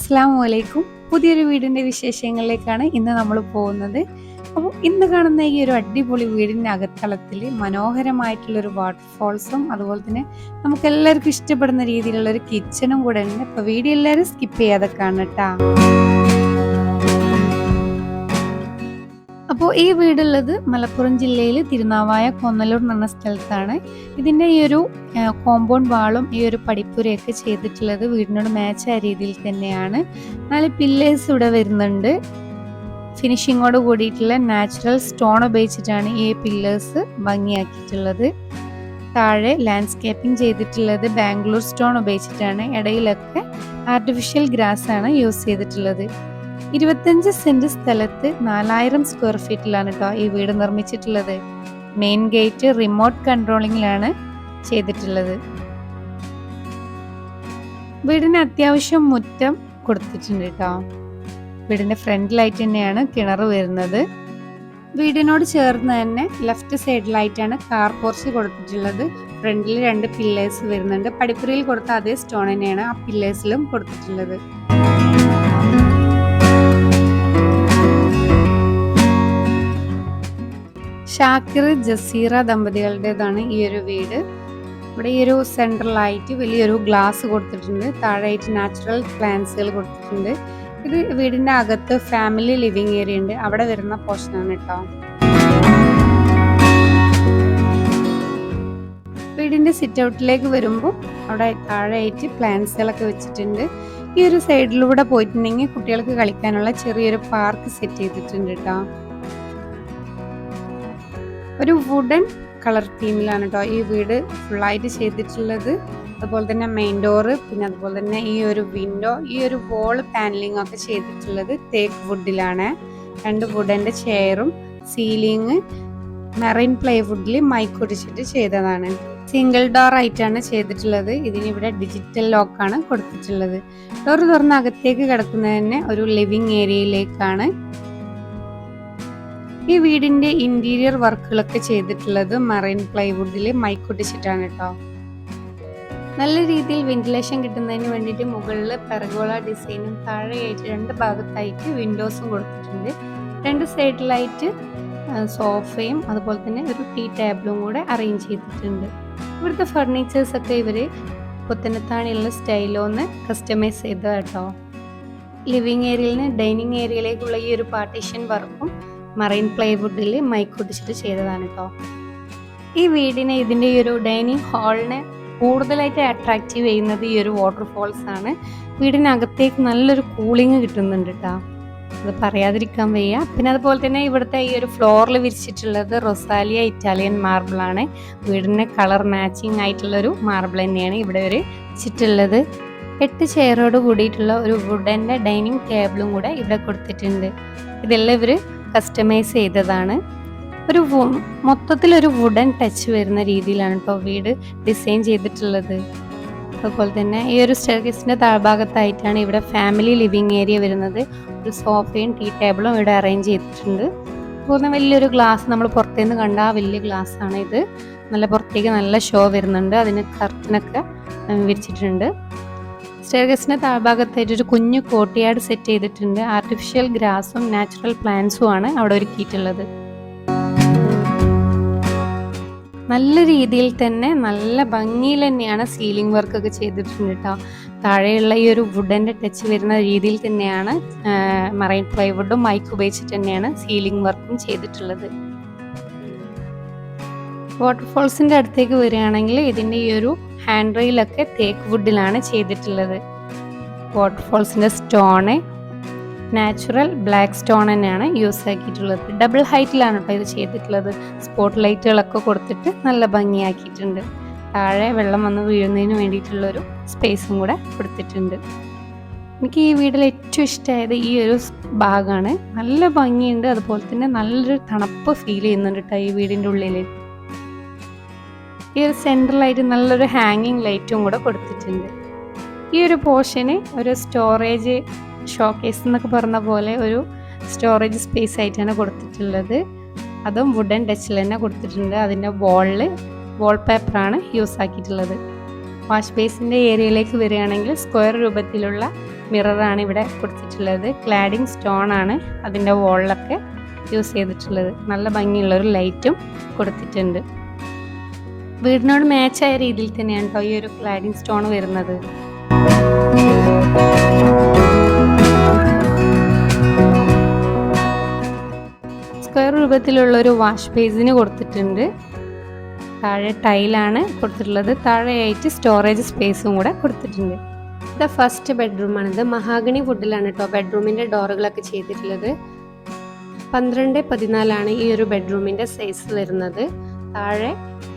അസ്സാം വലൈക്കും പുതിയൊരു വീടിന്റെ വിശേഷങ്ങളിലേക്കാണ് ഇന്ന് നമ്മൾ പോകുന്നത്. അപ്പോൾ ഇന്ന് കാണുന്ന ഈ ഒരു അടിപൊളി വീടിന്റെ അകത്തളത്തിൽ മനോഹരമായിട്ടുള്ളൊരു വാട്ടർഫോൾസും അതുപോലെ തന്നെ നമുക്ക് എല്ലാവർക്കും ഇഷ്ടപ്പെടുന്ന രീതിയിലുള്ള ഒരു കിച്ചണും കൂടെ ഉണ്ട്. അപ്പോൾ വീഡിയോ എല്ലാവരും സ്കിപ്പ് ചെയ്യാതെ കാണട്ടാ അപ്പോൾ ഈ വീടുള്ളത് മലപ്പുറം ജില്ലയിൽ തിരുനാവായ കൊന്നലൂർ എന്ന് സ്ഥലത്താണ്. ഇതിന്റെ ഈ ഒരു കോമ്പൗണ്ട് വാളും ഈ ഒരു പടിപ്പുരയൊക്കെ ചെയ്തിട്ടുള്ളത് വീടിനോട് മാച്ചായ രീതിയിൽ തന്നെയാണ്. നാല് പില്ലേഴ്സ് ഇവിടെ വരുന്നുണ്ട്. ഫിനിഷിങ്ങോട് കൂടിയിട്ടുള്ള നാച്ചുറൽ സ്റ്റോൺ ഉപയോഗിച്ചിട്ടാണ് ഈ പില്ലേഴ്സ് ഭംഗിയാക്കിയിട്ടുള്ളത്. താഴെ ലാൻഡ്സ്കേപ്പിംഗ് ചെയ്തിട്ടുള്ളത് ബാംഗ്ലൂർ സ്റ്റോൺ ഉപയോഗിച്ചിട്ടാണ്. ഇടയിലൊക്കെ ആർട്ടിഫിഷ്യൽ ഗ്രാസ് ആണ് യൂസ് ചെയ്തിട്ടുള്ളത്. ഇരുപത്തഞ്ച് സെന്റ് സ്ഥലത്ത് നാലായിരം സ്ക്വയർ ഫീറ്റിലാണ് കേട്ടോ ഈ വീട് നിർമ്മിച്ചിട്ടുള്ളത്. മെയിൻ ഗേറ്റ് റിമോട്ട് കൺട്രോളിങ്ങിലാണ് ചെയ്തിട്ടുള്ളത്. വീടിന് അത്യാവശ്യം മുറ്റം കൊടുത്തിട്ടുണ്ട് കേട്ടോ വീടിന്റെ ഫ്രണ്ടിലായിട്ട് തന്നെയാണ് കിണർ വരുന്നത്. വീടിനോട് ചേർന്ന് തന്നെ ലെഫ്റ്റ് സൈഡിലായിട്ടാണ് കാർ പോർച്ച് കൊടുത്തിട്ടുള്ളത്. ഫ്രണ്ടിൽ രണ്ട് പില്ലേഴ്സ് വരുന്നുണ്ട്. പടിപ്പുരയിൽ കൊടുത്ത അതേ സ്റ്റോൺ തന്നെയാണ് ആ പില്ലേഴ്സിലും കൊടുത്തിട്ടുള്ളത്. ഷാക്കിർ ജസീറ ദമ്പതികളുടേതാണ് ഈ ഒരു വീട്. ഇവിടെ ഈ ഒരു സെൻട്രലായിട്ട് വലിയൊരു ഗ്ലാസ് കൊടുത്തിട്ടുണ്ട്. താഴെയായിട്ട് നാച്ചുറൽ പ്ലാന്റ്സുകൾ കൊടുത്തിട്ടുണ്ട്. ഇത് വീടിന്റെ അകത്ത് ഫാമിലി ലിവിങ് ഏരിയ ഉണ്ട്. അവിടെ വരുന്ന പോർഷനാണ് കേട്ടോ വീടിന്റെ സിറ്റ് ഔട്ടിലേക്ക് വരുമ്പോൾ അവിടെ താഴെയായിട്ട് പ്ലാന്റ്സുകളൊക്കെ വെച്ചിട്ടുണ്ട്. ഈ ഒരു സൈഡിലൂടെ പോയിട്ടുണ്ടെങ്കിൽ കുട്ടികൾക്ക് കളിക്കാനുള്ള ചെറിയൊരു പാർക്ക് സെറ്റ് ചെയ്തിട്ടുണ്ട് കേട്ടോ ഒരു വുഡൻ കളർ തീമിലാണ് കേട്ടോ ഈ വീട് ഫുള്ളായിട്ട് ചെയ്തിട്ടുള്ളത്. അതുപോലെ തന്നെ മെയിൻ ഡോറ് പിന്നെ അതുപോലെ തന്നെ ഈ ഒരു വിൻഡോ ഈ ഒരു വോൾ പാനലിംഗ് ഒക്കെ ചെയ്തിട്ടുള്ളത് തേക്ക് വുഡിലാണ് രണ്ട് വുഡന്റെ ചെയറും സീലിംഗ് മെറൈൻ പ്ലൈവുഡിൽ മൈക്കൊടിച്ചിട്ട് ചെയ്തതാണ്. സിംഗിൾ ഡോർ ആയിട്ടാണ് ചെയ്തിട്ടുള്ളത്. ഇതിനിവിടെ ഡിജിറ്റൽ ലോക്കാണ് കൊടുത്തിട്ടുള്ളത്. ഡോർ തുറന്ന് അകത്തേക്ക് കിടക്കുന്നതിന് ഒരു ലിവിങ് ഏരിയയിലേക്കാണ് ഈ വീടിന്റെ ഇന്റീരിയർ വർക്കുകളൊക്കെ ചെയ്തിട്ടുള്ളത് മറൈൻ പ്ലൈവുഡിലെ മൈക്കൊട്ടിച്ചിട്ടാണ് കേട്ടോ നല്ല രീതിയിൽ വെന്റിലേഷൻ കിട്ടുന്നതിന് വേണ്ടിയിട്ട് മുകളിൽ പെർഗോള ഡിസൈനും താഴെയായിട്ട് രണ്ട് ഭാഗത്തായിട്ട് വിൻഡോസും കൊടുത്തിട്ടുണ്ട്. രണ്ട് സൈഡിലായിട്ട് സോഫയും അതുപോലെ തന്നെ ഒരു ടീ ടേബിളും കൂടെ അറേഞ്ച് ചെയ്തിട്ടുണ്ട്. ഇവിടുത്തെ ഫർണിച്ചേഴ്സ് ഒക്കെ ഇവർ പുത്തനത്താണിയുള്ള സ്റ്റൈലോന്ന് കസ്റ്റമൈസ് ചെയ്തതാട്ടോ ലിവിങ് ഏരിയയിൽ നിന്ന് ഡൈനിങ് ഏരിയയിലേക്കുള്ള ഈ ഒരു പാർട്ടീഷൻ വർക്കും മറൈൻ പ്ലൈവുഡിൽ മൈക്കൊട്ടിച്ചിട്ട് ചെയ്തതാണ് കേട്ടോ ഈ വീടിനെ ഇതിന്റെ ഈ ഒരു ഡൈനിങ് ഹാളിനെ കൂടുതലായിട്ട് അട്രാക്റ്റീവ് ചെയ്യുന്നത് ഈ ഒരു വാട്ടർഫോൾസ് ആണ്. വീടിനകത്തേക്ക് നല്ലൊരു കൂളിംഗ് കിട്ടുന്നുണ്ട് കേട്ടോ അത് പറയാതിരിക്കാൻ വയ്യ. പിന്നെ അതുപോലെ തന്നെ ഇവിടുത്തെ ഈ ഒരു ഫ്ലോറിൽ വിരിച്ചിട്ടുള്ളത് റൊസാലിയ ഇറ്റാലിയൻ മാർബിളാണ്. വീടിന് കളർ മാച്ചിങ് ആയിട്ടുള്ളൊരു മാർബിൾ തന്നെയാണ് ഇവിടെ ഒരു വെച്ചിട്ടുള്ളത്. എട്ട് ചെയറോട് കൂടിയിട്ടുള്ള ഒരു വുഡന്റെ ഡൈനിങ് ടേബിളും കൂടെ ഇവിടെ കൊടുത്തിട്ടുണ്ട്. ഇതെല്ലാം ഇവർ കസ്റ്റമൈസ് ചെയ്തതാണ്. ഒരു മൊത്തത്തിലൊരു വുഡൻ ടച്ച് വരുന്ന രീതിയിലാണ് ഇപ്പോൾ വീട് ഡിസൈൻ ചെയ്തിട്ടുള്ളത്. അതുപോലെ തന്നെ ഈ ഒരു സ്റ്റേർക്കേസിന്റെ താഴ്ഭാഗത്തായിട്ടാണ് ഇവിടെ ഫാമിലി ലിവിങ് ഏരിയ വരുന്നത്. ഒരു സോഫയും ടീ ടേബിളും ഇവിടെ അറേഞ്ച് ചെയ്തിട്ടുണ്ട്. അതുപോലെ വലിയൊരു ഗ്ലാസ് നമ്മൾ പുറത്തുനിന്ന് കണ്ട ആ വലിയ ഗ്ലാസ് ആണ് ഇത്. നല്ല പുറത്തേക്ക് നല്ല ഷോ വരുന്നുണ്ട്. അതിന് കർട്ടനൊക്കെ വിരിച്ചിട്ടുണ്ട് സ്റ്റേർഗസിന്റെ താഴ്ഭാഗത്തായിട്ട് ഒരു കുഞ്ഞു കോട്ടിയാട് സെറ്റ് ചെയ്തിട്ടുണ്ട്. ആർട്ടിഫിഷ്യൽ ഗ്രാസും നാച്ചുറൽ പ്ലാന്റ്സും ആണ് അവിടെ ഒരുക്കിയിട്ടുള്ളത് നല്ല രീതിയിൽ തന്നെ നല്ല ഭംഗിയിൽ തന്നെയാണ് സീലിംഗ് വർക്ക് ഒക്കെ ചെയ്തിട്ടുണ്ട് കേട്ടോ താഴെയുള്ള ഈ ഒരു വുഡന്റെ ടച്ച് വരുന്ന രീതിയിൽ തന്നെയാണ് മറൈൻ പ്ലൈവുഡും മൈക്ക് ഉപയോഗിച്ചിട്ട് തന്നെയാണ് സീലിംഗ് വർക്കും ചെയ്തിട്ടുള്ളത്. വാട്ടർഫോൾസിന്റെ അടുത്തേക്ക് വരികയാണെങ്കിൽ ഇതിന്റെ ഈ ഒരു ഹാൻഡ് റെയിലൊക്കെ തേക്ക് വുഡിലാണ് ചെയ്തിട്ടുള്ളത്. വാട്ടർഫോൾസിന്റെ സ്റ്റോണ് നാച്ചുറൽ ബ്ലാക്ക് സ്റ്റോൺ തന്നെയാണ് യൂസ് ആക്കിയിട്ടുള്ളത്. ഡബിൾ ഹൈറ്റിലാണ് കേട്ടോ ഇത് ചെയ്തിട്ടുള്ളത്. സ്പോട്ട് ലൈറ്റുകളൊക്കെ കൊടുത്തിട്ട് നല്ല ഭംഗിയാക്കിയിട്ടുണ്ട്. താഴെ വെള്ളം വന്ന് വീഴുന്നതിന് വേണ്ടിയിട്ടുള്ളൊരു സ്പേസും കൂടെ കൊടുത്തിട്ടുണ്ട്. എനിക്ക് ഈ വീട്ടിൽ ഏറ്റവും ഇഷ്ടമായത് ഈ ഒരു ഭാഗമാണ്. നല്ല ഭംഗിയുണ്ട്. അതുപോലെ തന്നെ നല്ലൊരു തണുപ്പ് ഫീൽ ചെയ്യുന്നുണ്ട് കേട്ടോ ഈ വീടിന്റെ ഉള്ളിൽ ഈ ഒരു സെൻട്രലായിട്ട് നല്ലൊരു ഹാങ്ങിങ് ലൈറ്റും കൂടെ കൊടുത്തിട്ടുണ്ട്. ഈ ഒരു പോർഷന് ഒരു സ്റ്റോറേജ് ഷോക്കേസ് എന്നൊക്കെ പറഞ്ഞ പോലെ ഒരു സ്റ്റോറേജ് സ്പേസ് ആയിട്ടാണ് കൊടുത്തിട്ടുള്ളത്. അതും വുഡൻ ടച്ചിൽ തന്നെ കൊടുത്തിട്ടുണ്ട്. അതിന്റെ വോളിൽ വാൾ പേപ്പറാണ് യൂസ് ആക്കിയിട്ടുള്ളത്. വാഷ് ബേസിന്റെ ഏരിയയിലേക്ക് വരികയാണെങ്കിൽ സ്ക്വയർ രൂപത്തിലുള്ള മിററാണ് ഇവിടെ കൊടുത്തിട്ടുള്ളത്. ക്ലാഡിങ് സ്റ്റോൺ ആണ് അതിന്റെ വോളിലൊക്കെ യൂസ് ചെയ്തിട്ടുള്ളത്. നല്ല ഭംഗിയുള്ളൊരു ലൈറ്റും കൊടുത്തിട്ടുണ്ട്. വീടിനോട് മാച്ചായ രീതിയിൽ തന്നെയാണ് കേട്ടോ ഈ ഒരു ക്ലാഡിങ് സ്റ്റോൺ വരുന്നത്. സ്ക്വയർ രൂപത്തിലുള്ള ഒരു വാഷ് ബേസിന് കൊടുത്തിട്ടുണ്ട്. താഴെ ടൈലാണ് കൊടുത്തിട്ടുള്ളത്. താഴെയായിട്ട് സ്റ്റോറേജ് സ്പേസും കൂടെ കൊടുത്തിട്ടുണ്ട്. ഇത് ഫസ്റ്റ് ബെഡ്റൂമാണിത് മഹാഗണി വുഡിലാണ് കേട്ടോ ബെഡ്റൂമിന്റെ ഡോറുകളൊക്കെ ചെയ്തിട്ടുള്ളത്. പന്ത്രണ്ട് പതിനാലാണ് ഈ ഒരു ബെഡ്റൂമിന്റെ സൈസ് വരുന്നത്. താഴെ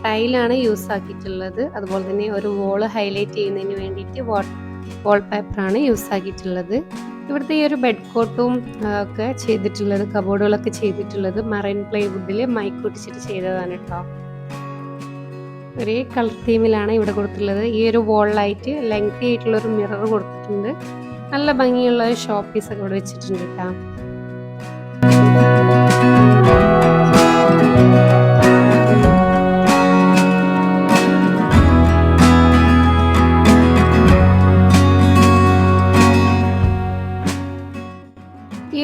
ടൈലാണ് യൂസ് ആക്കിയിട്ടുള്ളത്. അതുപോലെ തന്നെ ഒരു വോൾ ഹൈലൈറ്റ് ചെയ്യുന്നതിന് വേണ്ടിയിട്ട് വാൾ വാൾ പേപ്പറാണ് യൂസ് ആക്കിയിട്ടുള്ളത്. ഇവിടുത്തെ ഈ ഒരു ബെഡ് കോട്ടും ഒക്കെ ചെയ്തിട്ടുള്ളത് കബോർഡുകളൊക്കെ ചെയ്തിട്ടുള്ളത് മറൈൻ പ്ലൈവുഡിൽ മൈക്കൊട്ടിച്ചിട്ട് ചെയ്തതാണ് കേട്ടോ ഒരേ കളർ തീമിലാണ് ഇവിടെ കൊടുത്തിട്ടുള്ളത്. ഈ ഒരു വോളിലായിട്ട് ലെങ്തി ആയിട്ടുള്ള ഒരു മിറർ കൊടുത്തിട്ടുണ്ട്. നല്ല ഭംഗിയുള്ള ഒരു ഷോ പീസ് ഒക്കെ ഇവിടെ വെച്ചിട്ടുണ്ട് കേട്ടോ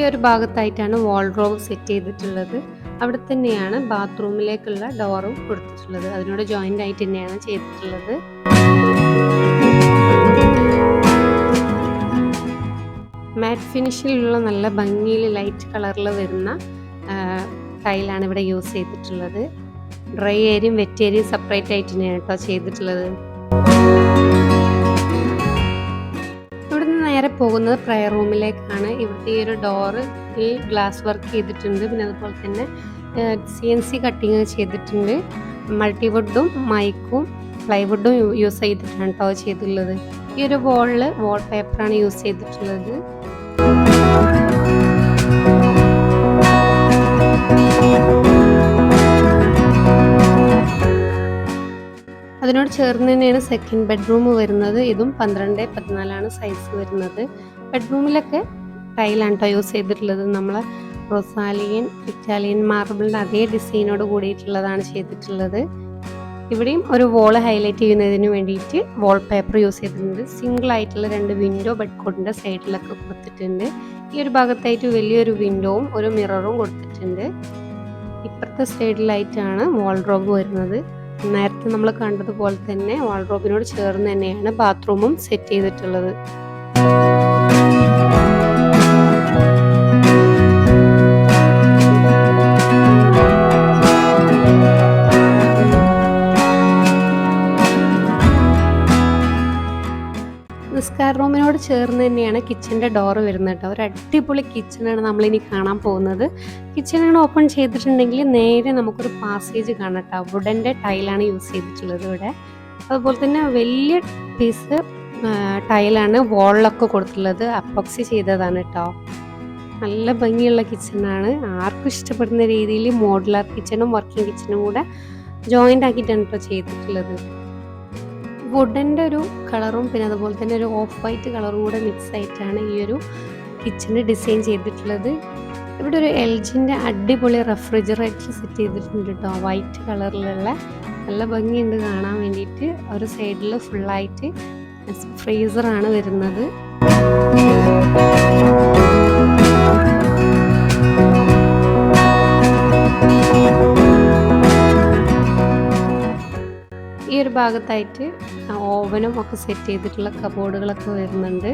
ഒരു ഭാഗത്തായിട്ടാണ് വാൾഡ്രോബ് സെറ്റ് ചെയ്തിട്ടുള്ളത്. അവിടെ തന്നെയാണ് ബാത്റൂമിലേക്കുള്ള ഡോറും കൊടുത്തിട്ടുള്ളത്. അതിനോട് ജോയിന്റ് ആയിട്ട് തന്നെയാണ് ചെയ്തിട്ടുള്ളത്. മാറ്റ് ഫിനിഷിലുള്ള നല്ല ഭംഗിയിൽ ലൈറ്റ് കളറിൽ വരുന്ന ടൈലാണ് ഇവിടെ യൂസ് ചെയ്തിട്ടുള്ളത്. ഡ്രൈ ഏരിയയും വെറ്റ് ഏരിയയും സെപ്പറേറ്റ് ആയിട്ട് തന്നെയാണ് കേട്ടോ ചെയ്തിട്ടുള്ളത്. നേരെ പോകുന്നത് പ്രയർ റൂമിലേക്കാണ് ഇവിടുത്തെ ഈ ഒരു ഡോറ് ഈ ഗ്ലാസ് വർക്ക് ചെയ്തിട്ടുണ്ട്. പിന്നെ അതുപോലെ തന്നെ സി എൻ സി കട്ടിങ് ചെയ്തിട്ടുണ്ട്. മൾട്ടിവുഡും മൈക്കും പ്ലൈവുഡും യൂസ് ചെയ്തിട്ടാണ് കേട്ടോ ചെയ്തിട്ടുള്ളത് ഈ ഒരു വോളിൽ വാൾ പേപ്പറാണ് യൂസ് ചെയ്തിട്ടുള്ളത്. അതിനോട് ചേർന്ന് തന്നെയാണ് സെക്കൻഡ് ബെഡ്റൂം വരുന്നത്. ഇതും പന്ത്രണ്ട് പതിനാലാണ് സൈസ് വരുന്നത്. ബെഡ്റൂമിലൊക്കെ ടൈലാണ് കേട്ടോ യൂസ് ചെയ്തിട്ടുള്ളത്. നമ്മൾ റൊസാലിയൻ ഇറ്റാലിയൻ മാർബിളിന്റെ അതേ ഡിസൈനോട് കൂടിയിട്ടുള്ളതാണ് ചെയ്തിട്ടുള്ളത്. ഇവിടെയും ഒരു വോൾ ഹൈലൈറ്റ് ചെയ്യുന്നതിന് വേണ്ടിയിട്ട് വാൾ പേപ്പർ യൂസ് ചെയ്തിട്ടുണ്ട്. സിംഗിൾ ആയിട്ടുള്ള രണ്ട് വിൻഡോ ബെഡ് കോട്ടിന്റെ സൈഡിലൊക്കെ കൊടുത്തിട്ടുണ്ട്. ഈ ഒരു ഭാഗത്തായിട്ട് വലിയൊരു വിൻഡോവും ഒരു മിററും കൊടുത്തിട്ടുണ്ട്. ഇപ്പുറത്തെ സൈഡിലായിട്ടാണ് വോൾഡ്രോബ് വരുന്നത്. നേരത്തെ നമ്മൾ കണ്ടതുപോലെ തന്നെ വാൾറോബിനോട് ചേർന്ന് തന്നെയാണ് ബാത്റൂമും സെറ്റ് ചെയ്തിട്ടുള്ളത്. റൂമിനോട് ചേർന്ന് തന്നെയാണ് കിച്ചന്റെ ഡോറ് വരുന്നത് കേട്ടോ ഒരു അടിപൊളി കിച്ചണാണ് നമ്മളിനി കാണാൻ പോകുന്നത്. കിച്ചനാണ് ഓപ്പൺ ചെയ്തിട്ടുണ്ടെങ്കിൽ നേരെ നമുക്കൊരു പാസേജ് കാണാം കേട്ടോ വുഡന്റെ ടൈലാണ് യൂസ് ചെയ്തിട്ടുള്ളത് ഇവിടെ. അതുപോലെ തന്നെ വലിയ പീസ് ടൈലാണ് വോളിലൊക്കെ കൊടുത്തിട്ടുള്ളത്. അപ്പോക്സി ചെയ്തതാണ് കേട്ടോ നല്ല ഭംഗിയുള്ള കിച്ചണാണ് ആർക്കും ഇഷ്ടപ്പെടുന്ന രീതിയിൽ മോഡുലാർ കിച്ചണും വർക്കിംഗ് കിച്ചണും കൂടെ ജോയിന്റ് ആക്കിയിട്ടാണ് കേട്ടോ ചെയ്തിട്ടുള്ളത്. വുഡന്റെ ഒരു കളറും പിന്നെ അതുപോലെ തന്നെ ഒരു ഓഫ് വൈറ്റ് കളറും കൂടെ മിക്സ് ആയിട്ടാണ് ഈ ഒരു കിച്ചണ് ഡിസൈൻ ചെയ്തിട്ടുള്ളത്. ഇവിടെ ഒരു എൽ ജിന്റെ അടിപൊളി റെഫ്രിജറേറ്റർ സെറ്റ് ചെയ്തിട്ടുണ്ട് കേട്ടോ വൈറ്റ് കളറിലുള്ള നല്ല ഭംഗിയുണ്ട് കാണാൻ വേണ്ടിയിട്ട്. ഒരു സൈഡിൽ ഫുള്ളായിട്ട് ഫ്രീസറാണ് വരുന്നത്. ഒരു ഭാഗത്തായിട്ട് ഓവനും ഒക്കെ സെറ്റ് ചെയ്തിട്ടുള്ള കബോർഡുകളൊക്കെ വരുന്നുണ്ട്.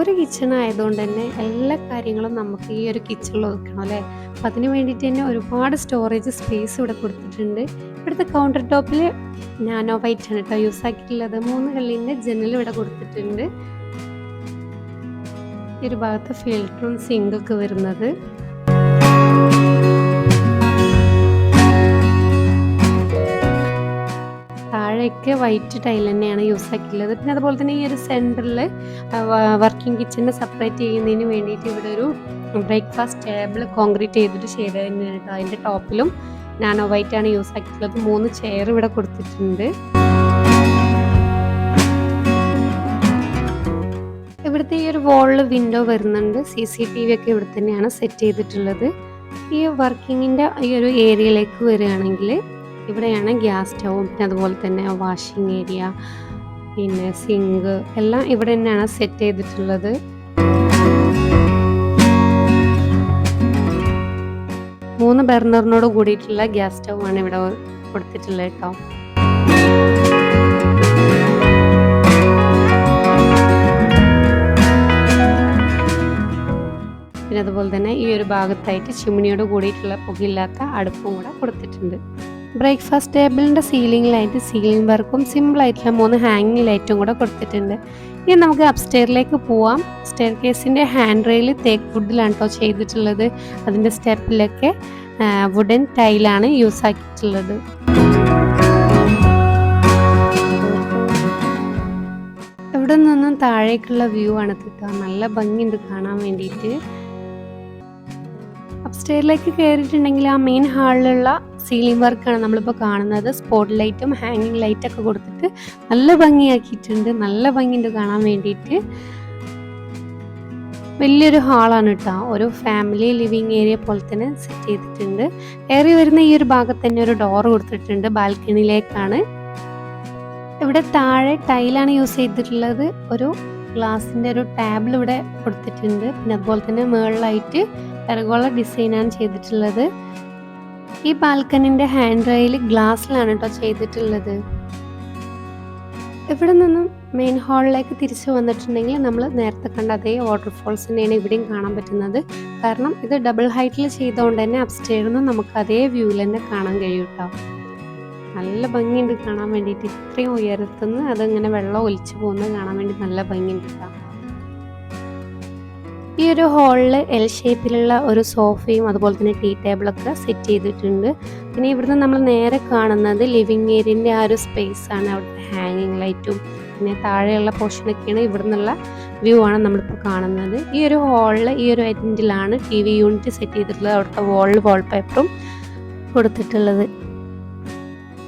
ഒരു കിച്ചൺ ആയതുകൊണ്ട് തന്നെ എല്ലാ കാര്യങ്ങളും നമുക്ക് ഈ ഒരു കിച്ചണിൽ ഒതുക്കണം അല്ലേ? അപ്പം അതിന് വേണ്ടിയിട്ട് തന്നെ ഒരുപാട് സ്റ്റോറേജ് സ്പേസ് ഇവിടെ കൊടുത്തിട്ടുണ്ട്. ഇവിടുത്തെ കൗണ്ടർ ടോപ്പിൽ നാനോ വൈറ്റ് ആണ് കേട്ടോ യൂസ് ആക്കിയിട്ടുള്ളത്. മൂന്ന് കല്ലിന്റെ ജനൽ ഇവിടെ കൊടുത്തിട്ടുണ്ട്. ഈ ഒരു ഭാഗത്ത് ഫിൽറ്ററും സിങ്കൊക്കെ വരുന്നത്. താഴേക്ക് വൈറ്റ് ടൈൽ തന്നെയാണ് യൂസ് ആക്കിയിട്ടുള്ളത്. പിന്നെ അതുപോലെ തന്നെ ഈ ഒരു സെന്ററിൽ വർക്കിംഗ് കിച്ചണിനെ സെപ്പറേറ്റ് ചെയ്യുന്നതിന് വേണ്ടിയിട്ട് ഇവിടെ ഒരു ബ്രേക്ക്ഫാസ്റ്റ് ടേബിൾ കോൺക്രീറ്റ് ചെയ്തിട്ട് ചെയ്ത് തന്നെയാണ് കേട്ടോ. അതിന്റെ ടോപ്പിലും നാനോ വൈറ്റ് ആണ് യൂസ് ആക്കിയിട്ടുള്ളത്. മൂന്ന് ചെയർ ഇവിടെ കൊടുത്തിട്ടുണ്ട്. ഇവിടുത്തെ ഈ ഒരു വോളിൽ വിൻഡോ വരുന്നുണ്ട്. സി സി ടി വി ഒക്കെ ഇവിടെ തന്നെയാണ് സെറ്റ് ചെയ്തിട്ടുള്ളത്. ഈ വർക്കിങ്ങിന്റെ ഈ ഒരു ഏരിയയിലേക്ക് വരികയാണെങ്കിൽ ഇവിടെയാണ് ഗ്യാസ് സ്റ്റൗവും പിന്നെ അതുപോലെ തന്നെ വാഷിംഗ് ഏരിയ പിന്നെ സിങ്ക് എല്ലാം ഇവിടെ തന്നെയാണ് സെറ്റ് ചെയ്തിട്ടുള്ളത്. മൂന്ന് ബർണറിനോട് കൂടിയിട്ടുള്ള ഗ്യാസ് സ്റ്റൗ ആണ് ഇവിടെ കൊടുത്തിട്ടുള്ളത് കേട്ടോ. പിന്നെ അതുപോലെ തന്നെ ഈ ഒരു ഭാഗത്തായിട്ട് ചിമ്മിനിയോട് കൂടിയിട്ടുള്ള പുകയില്ലാത്ത അടുപ്പും കൂടെ കൊടുത്തിട്ടുണ്ട്. ബ്രേക്ക്ഫാസ്റ്റ് ടേബിളിന്റെ സീലിംഗ് ലൈറ്റ് സീലിംഗ് വർക്കും സിമ്പിൾ സിമ്പിളായിട്ടുള്ള മൂന്ന് ഹാങ്ങിങ് ലൈറ്റും കൂടെ കൊടുത്തിട്ടുണ്ട്. ഇനി നമുക്ക് അപ്സ്റ്റെയറിലേക്ക് പോവാം. സ്റ്റെയർ കേസിന്റെ ഹാൻഡ് റെയിൽ തേക്ക് വുഡിലാണ് കേട്ടോ ചെയ്തിട്ടുള്ളത്. അതിന്റെ സ്റ്റെപ്പിലൊക്കെ വുഡൻ ടൈലാണ് യൂസ് ആക്കിയിട്ടുള്ളത്. ഇവിടെ നിന്നും താഴേക്കുള്ള വ്യൂ ആണ് കിട്ടുക. നല്ല ഭംഗിയുണ്ട് കാണാൻ വേണ്ടിയിട്ട്. അപ്സ്റ്റെയറിലേക്ക് കയറിയിട്ടുണ്ടെങ്കിൽ ആ മെയിൻ ഹാളിലുള്ള സീലിംഗ് വർക്കാണ് നമ്മളിപ്പോൾ കാണുന്നത്. സ്പോട്ട് ലൈറ്റും ഹാങ്ങിങ് ലൈറ്റൊക്കെ കൊടുത്തിട്ട് നല്ല ഭംഗിയാക്കിയിട്ടുണ്ട്. നല്ല ഭംഗിയുണ്ട് കാണാൻ വേണ്ടിയിട്ട്. വലിയൊരു ഹാളാണ് കേട്ടോ ഒരു ഫാമിലി ലിവിങ് ഏരിയ പോലെ തന്നെ സെറ്റ് ചെയ്തിട്ടുണ്ട്. കയറി വരുന്ന ഈ ഒരു ഭാഗത്ത് തന്നെ ഒരു ഡോർ കൊടുത്തിട്ടുണ്ട് ബാൽക്കണിയിലേക്കാണ് ഇവിടെ താഴെ ടൈലാണ് യൂസ് ചെയ്തിട്ടുള്ളത്. ഒരു ഗ്ലാസിന്റെ ഒരു ടേബിൾ ഇവിടെ കൊടുത്തിട്ടുണ്ട്. പിന്നെ അതുപോലെ തന്നെ മുകളിലായിട്ട് പെരഗോള ഡിസൈനാണ് ചെയ്തിട്ടുള്ളത്. ഈ ബാൽക്കണിന്റെ ഹാൻഡ് റെയിൽ ഗ്ലാസ്സിലാണ് കേട്ടോ ചെയ്തിട്ടുള്ളത്. ഇവിടെ നിന്നും മെയിൻ ഹാളിലേക്ക് തിരിച്ചു വന്നിട്ടുണ്ടെങ്കിൽ നമ്മൾ നേരത്തെ കണ്ട അതേ വാട്ടർഫോൾസ് തന്നെയാണ് ഇവിടെയും കാണാൻ പറ്റുന്നത്. കാരണം ഇത് ഡബിൾ ഹൈറ്റിൽ ചെയ്തുകൊണ്ട് തന്നെ അപ്സ്റ്റേറിൽ നിന്ന് നമുക്ക് അതേ വ്യൂവിൽ തന്നെ കാണാൻ കഴിയും കേട്ടോ. നല്ല ഭംഗിയുണ്ട് കാണാൻ വേണ്ടിയിട്ട്. ഇത്രയും ഉയരത്തുനിന്ന് അതിങ്ങനെ വെള്ളം ഒലിച്ചു പോകുന്നത് കാണാൻ വേണ്ടി നല്ല ഭംഗിയുണ്ട് കേട്ടോ. ഈ ഒരു ഹാളിൽ എൽ ഷേപ്പിലുള്ള ഒരു സോഫയും അതുപോലെ തന്നെ ടീ ടേബിളൊക്കെ സെറ്റ് ചെയ്തിട്ടുണ്ട്. പിന്നെ ഇവിടുന്ന് നമ്മൾ നേരെ കാണുന്നത് ലിവിങ് ഏരിയന്റെ ആ ഒരു സ്പേസ് ആണ്. അവിടുത്തെ ഹാങ്ങിങ് ലൈറ്റും പിന്നെ താഴെയുള്ള പോർഷനൊക്കെയാണ് ഇവിടെ നിന്നുള്ള വ്യൂ ആണ് നമ്മളിപ്പോൾ കാണുന്നത്. ഈ ഒരു ഹാളിൽ ഈ ഒരു എൻഡിലാണ് ടി വി യൂണിറ്റ് സെറ്റ് ചെയ്തിട്ടുള്ളത്. അവിടുത്തെ വാളിൽ വാൾപേപ്പറും കൊടുത്തിട്ടുള്ളത്.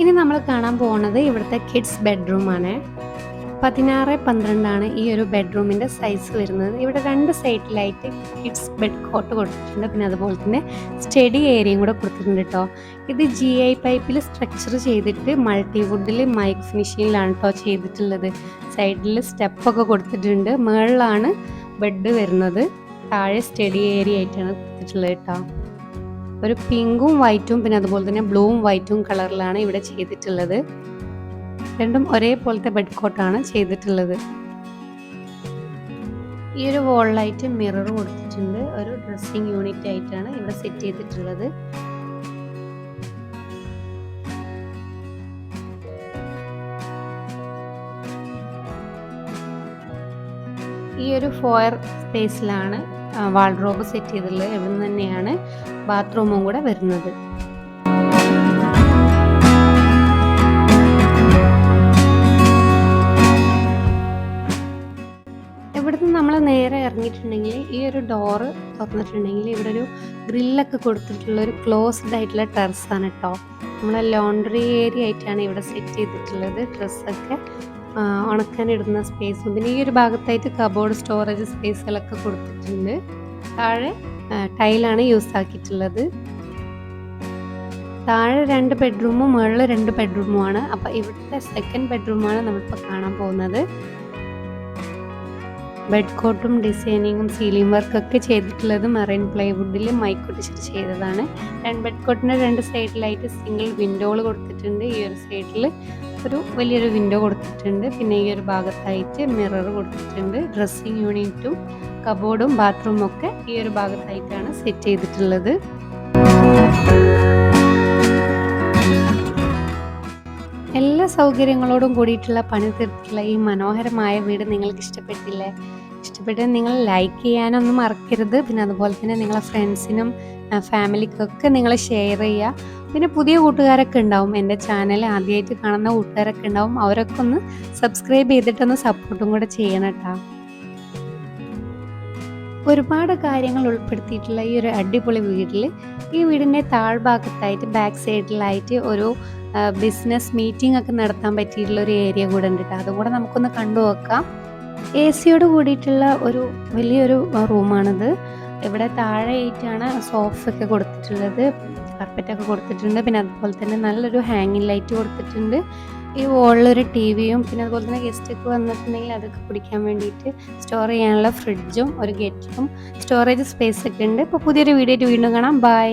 ഇനി നമ്മൾ കാണാൻ പോകുന്നത് ഇവിടുത്തെ കിഡ്സ് ബെഡ്റൂമാണ് പതിനാറ് പന്ത്രണ്ടാണ് ഈ ഒരു ബെഡ്റൂമിന്റെ സൈസ് വരുന്നത്. ഇവിടെ രണ്ട് സൈഡിലായിട്ട് കിഡ്സ് ബെഡ് കോട്ട് കൊടുത്തിട്ടുണ്ട്. പിന്നെ അതുപോലെ തന്നെ സ്റ്റഡി ഏരിയയും കൂടെ കൊടുത്തിട്ടുണ്ട് കേട്ടോ ഇത് ജി ഐ പൈപ്പിൽ സ്ട്രക്ചർ ചെയ്തിട്ട് മൾട്ടിവുഡിൽ മൈക്ക് ഫിനിഷിങ്ങിലാണ് കേട്ടോ ചെയ്തിട്ടുള്ളത്. സൈഡിൽ സ്റ്റെപ്പൊക്കെ കൊടുത്തിട്ടുണ്ട്. മുകളിലാണ് ബെഡ് വരുന്നത്. താഴെ സ്റ്റഡി ഏരിയ ആയിട്ടാണ് കൊടുത്തിട്ടുള്ളത് കേട്ടോ ഒരു പിങ്കും വൈറ്റും പിന്നെ അതുപോലെ തന്നെ ബ്ലൂവും വൈറ്റും കളറിലാണ് ഇവിടെ ചെയ്തിട്ടുള്ളത്. രണ്ടും ഒരേപോലത്തെ ബെഡ് കോട്ടാണ് ചെയ്തിട്ടുള്ളത്. ഈ ഒരു വോളിലായിട്ട് മിറർ കൊടുത്തിട്ടുണ്ട്. ഒരു ഡ്രസ്സിങ് യൂണിറ്റ് ആയിട്ടാണ് ഇവിടെ സെറ്റ് ചെയ്തിട്ടുള്ളത്. ഈ ഒരു ഫോയർ സ്പേസിലാണ് വാൾഡ്രോബ് സെറ്റ് ചെയ്തിട്ടുള്ളത്. ഇവിടെ തന്നെയാണ്? ബാത്റൂമും കൂടെ വരുന്നത്. ഇവിടുന്ന് നമ്മൾ നേരെ ഇറങ്ങിയിട്ടുണ്ടെങ്കിൽ ഈ ഒരു ഡോറ് തുറന്നിട്ടുണ്ടെങ്കിൽ ഇവിടെ ഒരു ഗ്രില്ലൊക്കെ കൊടുത്തിട്ടുള്ള ഒരു ക്ലോസ്ഡ് ആയിട്ടുള്ള ടെറസാണ് കേട്ടോ നമ്മളെ ലോണ്ടറി ഏരിയ ആയിട്ടാണ് ഇവിടെ സെറ്റ് ചെയ്തിട്ടുള്ളത്. ഡ്രസ്സൊക്കെ ഉണക്കാനിടുന്ന സ്പേസും പിന്നെ ഈ ഒരു ഭാഗത്തായിട്ട് കബോർഡ് സ്റ്റോറേജ് സ്പേസുകളൊക്കെ കൊടുത്തിട്ടുണ്ട്. താഴെ ടൈലാണ് യൂസ് ആക്കിയിട്ടുള്ളത്. താഴെ രണ്ട് ബെഡ്റൂമും മുകളിൽ രണ്ട് ബെഡ്റൂമും ആണ് അപ്പോൾ ഇവിടുത്തെ സെക്കൻഡ് ബെഡ്റൂമാണ് നമ്മളിപ്പോൾ കാണാൻ പോകുന്നത്. ബെഡ് കോട്ടും ഡിസൈനിങ്ങും സീലിംഗ് വർക്കൊക്കെ ചെയ്തിട്ടുള്ളത് മറൈൻ പ്ലൈവുഡിൽ മൈക്കൊട്ടിച്ചിട്ട് ചെയ്തതാണ്. രണ്ട് ബെഡ് കോട്ടിന്റെ രണ്ട് സൈഡിലായിട്ട് സിംഗിൾ വിൻഡോകൾ കൊടുത്തിട്ടുണ്ട്. ഈ ഒരു സൈഡിൽ ഒരു വലിയൊരു വിൻഡോ കൊടുത്തിട്ടുണ്ട്. പിന്നെ ഈ ഒരു ഭാഗത്തായിട്ട് മിറർ കൊടുത്തിട്ടുണ്ട്. ഡ്രസ്സിങ് യൂണിറ്റും കബോർഡും ബാത്റൂമും ഒക്കെ ഈ ഒരു ഭാഗത്തായിട്ടാണ് സെറ്റ് ചെയ്തിട്ടുള്ളത്. എല്ലാ സൗകര്യങ്ങളോടും കൂടിയിട്ടുള്ള പണി തീർത്തിട്ടുള്ള ഈ മനോഹരമായ വീട് നിങ്ങൾക്ക് ഇഷ്ടപ്പെട്ടില്ലേ? ഇഷ്ടപ്പെട്ട് നിങ്ങൾ ലൈക്ക് ചെയ്യാനൊന്നും മറക്കരുത്. പിന്നെ അതുപോലെ തന്നെ നിങ്ങളെ ഫ്രണ്ട്സിനും ഫാമിലിക്കൊക്കെ നിങ്ങൾ ഷെയർ ചെയ്യുക. പിന്നെ പുതിയ കൂട്ടുകാരൊക്കെ ഉണ്ടാവും. എന്റെ ചാനൽ ആദ്യമായിട്ട് കാണുന്ന കൂട്ടുകാരൊക്കെ ഉണ്ടാവും. അവരൊക്കെ ഒന്ന് സബ്സ്ക്രൈബ് ചെയ്തിട്ടൊന്ന് സപ്പോർട്ടും കൂടെ ചെയ്യണം കേട്ടോ. ഒരുപാട് കാര്യങ്ങൾ ഉൾപ്പെടുത്തിയിട്ടുള്ള ഈ ഒരു അടിപൊളി വീട്ടിൽ ഈ വീടിന്റെ താഴ്ഭാഗത്തായിട്ട് ബാക്ക് സൈഡിലായിട്ട് ഒരു ബിസിനസ് മീറ്റിംഗ് ഒക്കെ നടത്താൻ പറ്റിയിട്ടുള്ള ഒരു ഏരിയ കൂടെ ഉണ്ട് കേട്ടോ. അതും കൂടെ നമുക്കൊന്ന് കണ്ടു നോക്കാം. എ സിയോട് കൂടിയിട്ടുള്ള ഒരു വലിയൊരു റൂമാണിത് ഇവിടെ താഴെയായിട്ടാണ് സോഫ ഒക്കെ കൊടുത്തിട്ടുള്ളത്. കാർപ്പറ്റൊക്കെ കൊടുത്തിട്ടുണ്ട്. പിന്നെ അതുപോലെ തന്നെ നല്ലൊരു ഹാങ്ങിങ് ലൈറ്റ് കൊടുത്തിട്ടുണ്ട്. ഈ വോളിലൊരു ടി വിയും പിന്നെ അതുപോലെ തന്നെ ഗസ്റ്റൊക്കെ വന്നിട്ടുണ്ടെങ്കിൽ അതൊക്കെ പിടിക്കാൻ വേണ്ടിയിട്ട് സ്റ്റോർ ചെയ്യാനുള്ള ഫ്രിഡ്ജും ഒരു ഗെറ്റും സ്റ്റോറേജ് സ്പേസ് ഒക്കെ ഉണ്ട്. അപ്പോൾ പുതിയൊരു വീഡിയോ വീണ്ടും കാണാം. ബൈ